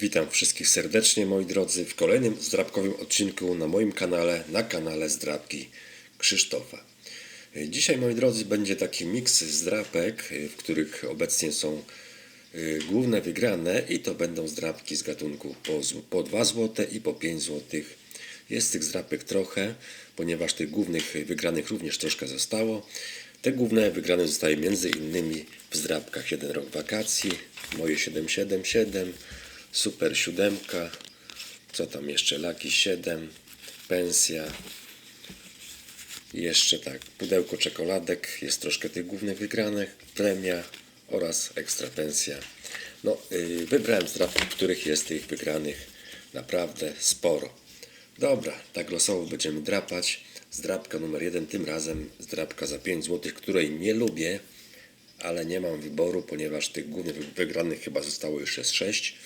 Witam wszystkich serdecznie, moi drodzy, w kolejnym zdrabkowym odcinku na moim kanale, na kanale Zdrabki Krzysztofa. Dzisiaj, moi drodzy, będzie taki miks zdrapek, w których obecnie są y, główne wygrane i to będą zdrapki z gatunku po, po 2 zł i po 5 zł. Jest tych zdrapek trochę, ponieważ tych głównych wygranych również troszkę zostało. Te główne wygrane zostały między innymi w zdrapkach Jeden rok wakacji, moje 777, Super siódemka, co tam jeszcze, Laki 7, pensja, jeszcze tak, pudełko czekoladek, jest troszkę tych głównych wygranych, premia oraz ekstra pensja. No, yy, wybrałem zdrapki, w których jest tych wygranych naprawdę sporo. Dobra, tak losowo będziemy drapać. Zdrapka numer jeden, tym razem zdrapka za 5 zł, której nie lubię, ale nie mam wyboru, ponieważ tych głównych wygranych chyba zostało już jest 6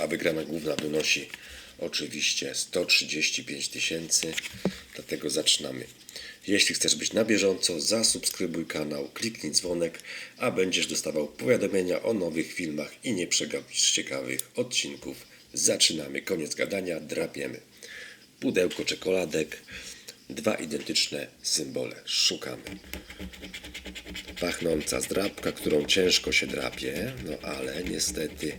a wygrana główna wynosi oczywiście 135 tysięcy. Dlatego zaczynamy. Jeśli chcesz być na bieżąco, zasubskrybuj kanał, kliknij dzwonek, a będziesz dostawał powiadomienia o nowych filmach i nie przegapisz ciekawych odcinków. Zaczynamy. Koniec gadania, drapiemy. Pudełko czekoladek, dwa identyczne symbole. Szukamy. Pachnąca zdrapka, którą ciężko się drapie, no ale niestety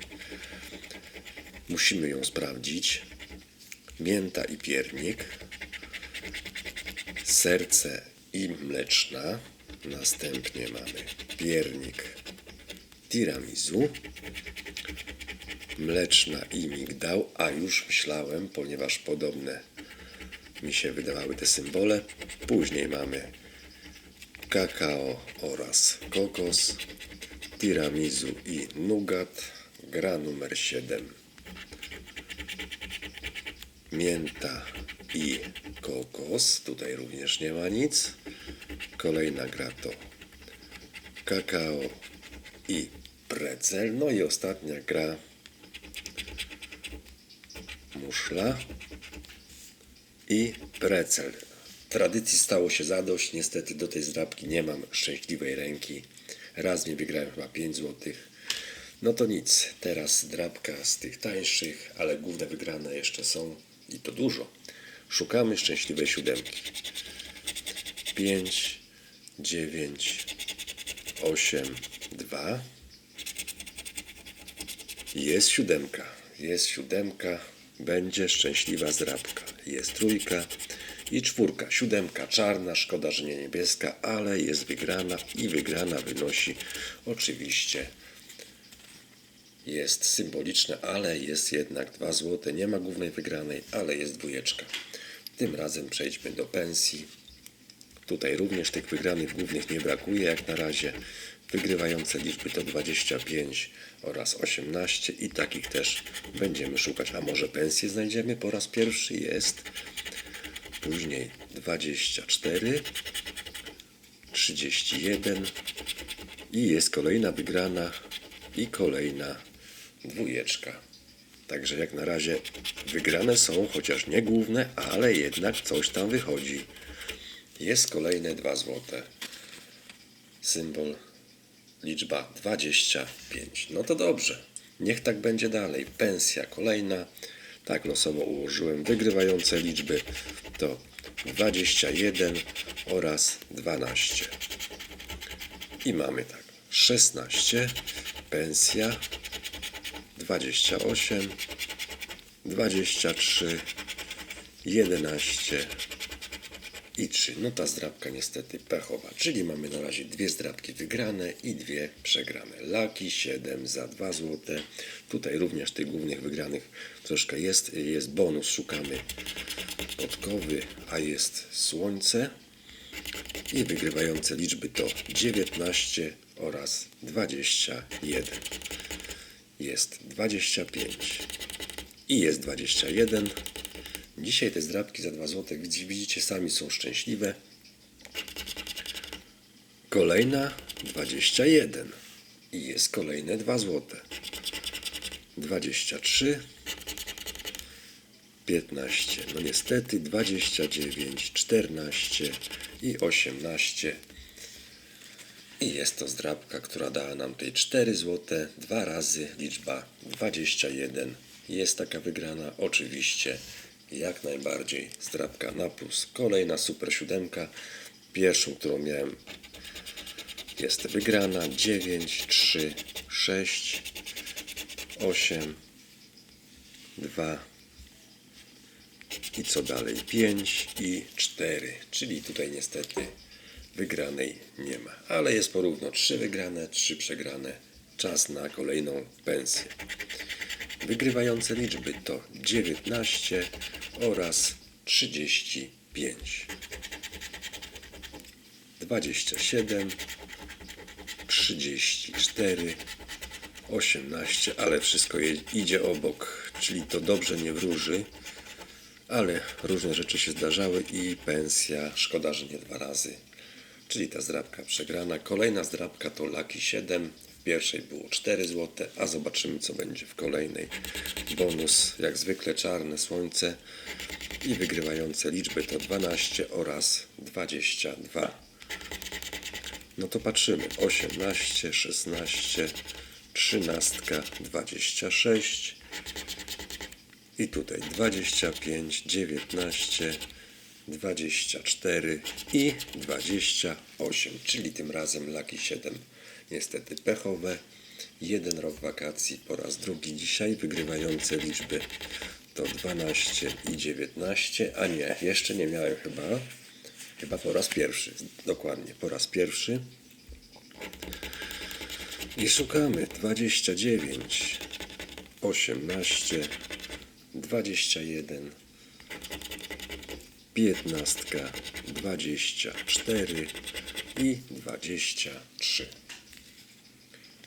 Musimy ją sprawdzić. Mięta i piernik. Serce i mleczna. Następnie mamy piernik tiramisu. Mleczna i migdał, a już myślałem, ponieważ podobne mi się wydawały te symbole. Później mamy kakao oraz kokos, tiramisu i nougat, gra numer 7 mięta i kokos. Tutaj również nie ma nic. Kolejna gra to kakao i precel. No i ostatnia gra muszla i precel. Tradycji stało się zadość. Niestety do tej zdrabki nie mam szczęśliwej ręki. Raz mi wygrałem chyba 5 złotych. No to nic, teraz drapka z tych tańszych, ale główne wygrane jeszcze są i to dużo. Szukamy szczęśliwej siódemki. 5, 9, 8, 2. Jest siódemka, jest siódemka, będzie szczęśliwa zdrabka. Jest trójka i czwórka. Siódemka czarna, szkoda, że nie niebieska, ale jest wygrana i wygrana wynosi oczywiście jest symboliczne, ale jest jednak 2 zł. Nie ma głównej wygranej, ale jest dwójeczka. Tym razem przejdźmy do pensji. Tutaj również tych wygranych głównych nie brakuje jak na razie. Wygrywające liczby to 25 oraz 18 i takich też będziemy szukać. A może pensję znajdziemy po raz pierwszy? Jest. Później 24, 31 i jest kolejna wygrana i kolejna dwójeczka. Także jak na razie wygrane są, chociaż nie główne, ale jednak coś tam wychodzi. Jest kolejne 2 złote. Symbol, liczba 25. No to dobrze. Niech tak będzie dalej. Pensja kolejna. Tak losowo ułożyłem. Wygrywające liczby to 21 oraz 12. I mamy tak. 16. Pensja 28, 23, 11 i 3. No ta zdrabka niestety pechowa, czyli mamy na razie dwie zdrabki wygrane i dwie przegrane. Laki 7 za 2 zł. Tutaj również tych głównych wygranych troszkę jest. Jest bonus, szukamy podkowy, a jest słońce. I wygrywające liczby to 19 oraz 21 jest 25 i jest 21. Dzisiaj te zdrabki za 2 zł, widzicie, sami są szczęśliwe. Kolejna 21 i jest kolejne 2 zł. 23 15, no niestety 29, 14 i 18 I jest to zdrabka, która dała nam tutaj 4 zł, dwa razy liczba 21. Jest taka wygrana, oczywiście, jak najbardziej zdrabka na plus. Kolejna super siódemka, pierwszą, którą miałem, jest wygrana 9, 3, 6, 8, 2 i co dalej? 5 i 4, czyli tutaj niestety wygranej nie ma. Ale jest porówno 3 wygrane, 3 przegrane. Czas na kolejną pensję. Wygrywające liczby to 19 oraz 35. 27, 34, 18, ale wszystko idzie obok, czyli to dobrze nie wróży, ale różne rzeczy się zdarzały i pensja, szkoda, że nie dwa razy. Czyli ta zdrabka przegrana. Kolejna zdrabka to Lucky 7. W pierwszej było 4 zł, a zobaczymy co będzie w kolejnej. Bonus jak zwykle czarne słońce i wygrywające liczby to 12 oraz 22. No to patrzymy. 18, 16, 13, 26 i tutaj 25, 19, 24 i 28, czyli tym razem Lucky 7 niestety pechowe. Jeden rok wakacji po raz drugi dzisiaj wygrywające liczby to 12 i 19, a nie, jeszcze nie miałem chyba, chyba po raz pierwszy, dokładnie po raz pierwszy. I szukamy 29, 18, 21, 15, 24 i 23.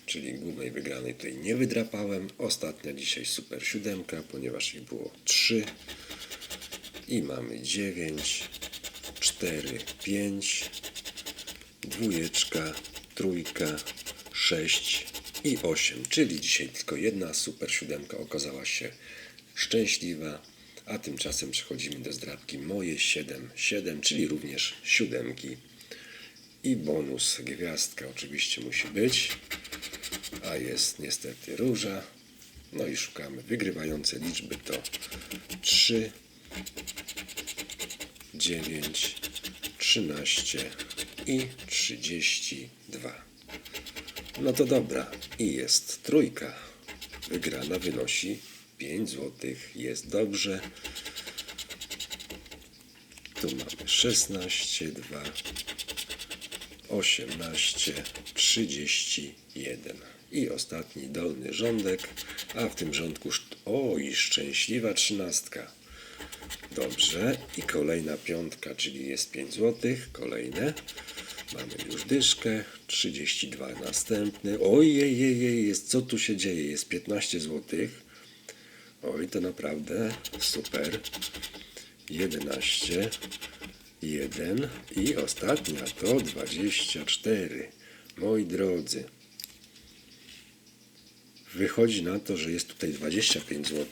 Czyli głównej wygranej tutaj nie wydrapałem. Ostatnia dzisiaj super siódemka, ponieważ ich było 3. I mamy 9, 4, 5, dwójeczka, trójka, 6 i 8, czyli dzisiaj tylko jedna super siódemka okazała się szczęśliwa, a tymczasem przechodzimy do zdrabki moje 7, 7, czyli również siódemki i bonus gwiazdka oczywiście musi być, a jest niestety róża. No i szukamy wygrywające liczby to 3, 9, 13 i 32. No to dobra. I jest trójka. Wygrana wynosi 5 zł. Jest dobrze. Tu mamy 16, 2, 18, 31. I ostatni dolny rządek, a w tym rządku, o i szczęśliwa trzynastka. Dobrze. I kolejna piątka, czyli jest 5 zł. Kolejne. Mamy już dyszkę. 32 następny. Ojej, jej, jest, co tu się dzieje? Jest 15 zł. Oj, to naprawdę super. 11, 1 i ostatnia to 24. Moi drodzy, wychodzi na to, że jest tutaj 25 zł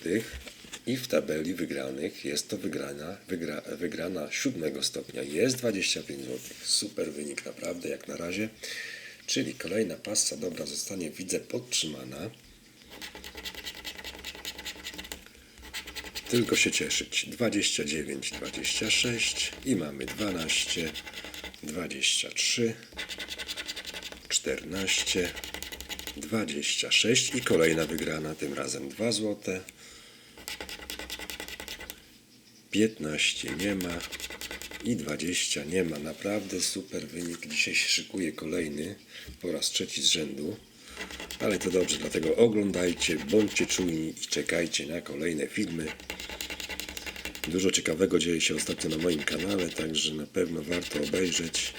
i w tabeli wygranych jest to wygrana, wygra, wygrana siódmego stopnia. Jest 25 zł. Super wynik naprawdę jak na razie. Czyli kolejna pasa dobra zostanie widzę podtrzymana. Tylko się cieszyć. 29, 26 i mamy 12, 23, 14, 26 i kolejna wygrana, tym razem 2 złote. 15 nie ma i 20 nie ma. Naprawdę super wynik. Dzisiaj się szykuje kolejny po raz trzeci z rzędu. Ale to dobrze, dlatego oglądajcie, bądźcie czujni i czekajcie na kolejne filmy. Dużo ciekawego dzieje się ostatnio na moim kanale, także na pewno warto obejrzeć.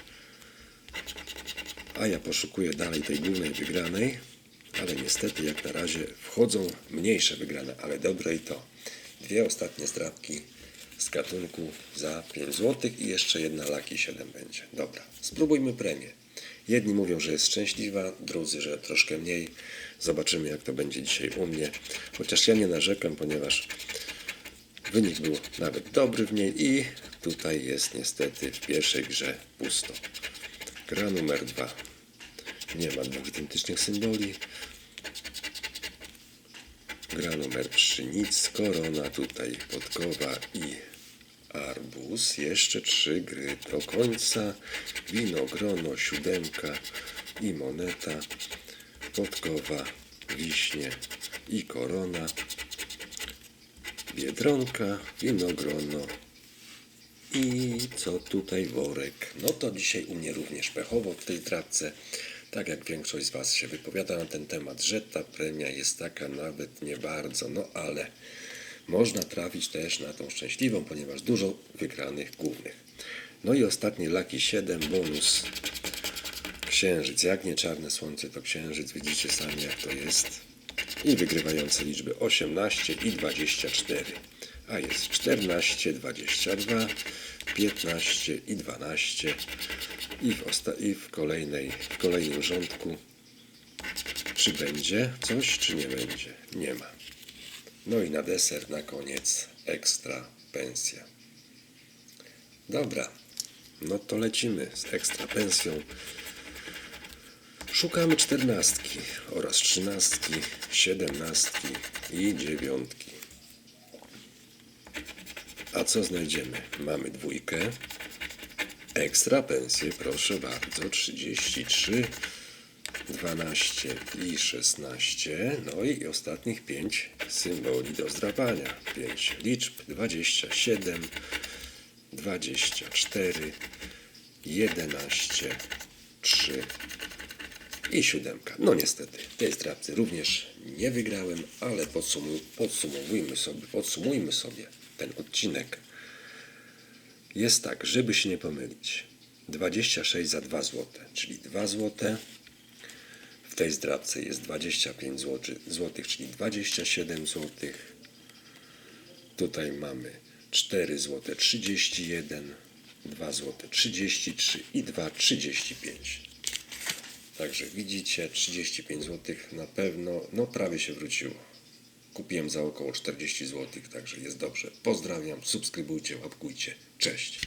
A ja poszukuję dalej tej głównej wygranej, ale niestety jak na razie wchodzą mniejsze wygrane, ale dobre i to. Dwie ostatnie zdrabki z gatunku za 5 zł i jeszcze jedna laki 7 będzie. Dobra, spróbujmy premię. Jedni mówią, że jest szczęśliwa, drudzy, że troszkę mniej. Zobaczymy, jak to będzie dzisiaj u mnie. Chociaż ja nie narzekam, ponieważ wynik był nawet dobry w niej i tutaj jest niestety w pierwszej grze pusto. Gra numer dwa. Nie ma dwóch identycznych symboli. Gra numer 3, nic, korona, tutaj podkowa i arbuz. Jeszcze trzy gry do końca. Wino, grono, siódemka i moneta. Podkowa, wiśnie i korona. Biedronka, winogrono i co tutaj worek? No to dzisiaj u mnie również pechowo w tej trawce. Tak jak większość z Was się wypowiada na ten temat, że ta premia jest taka nawet nie bardzo, no ale można trafić też na tą szczęśliwą, ponieważ dużo wygranych głównych. No i ostatni Lucky 7, bonus księżyc. Jak nie czarne słońce, to księżyc. Widzicie sami jak to jest. I wygrywające liczby 18 i 24. A jest 14, 22, 15 i 12. I w, i w, kolejnej, w kolejnym rządku czy będzie coś, czy nie będzie? Nie ma. No i na deser na koniec ekstra pensja. Dobra, no to lecimy z ekstra pensją. Szukamy czternastki oraz trzynastki, siedemnastki i dziewiątki. A co znajdziemy? Mamy dwójkę. Ekstra pensję, proszę bardzo, 33, 12 i 16. No i ostatnich 5 symboli do zdrapania. 5 liczb, 27, 24, 11, 3 i siódemka. No niestety, tej zdrabce również nie wygrałem, ale podsumu- podsumowujmy sobie, podsumujmy sobie ten odcinek. Jest tak, żeby się nie pomylić. 26 za 2 zł, czyli 2 zł. W tej zdrabce jest 25 zł, złotych, czyli 27 zł. Tutaj mamy 4 zł 31, 2 zł 33 i 2 35. Także widzicie, 35 zł na pewno, no prawie się wróciło. Kupiłem za około 40 zł, także jest dobrze. Pozdrawiam, subskrybujcie, łapkujcie. Cześć.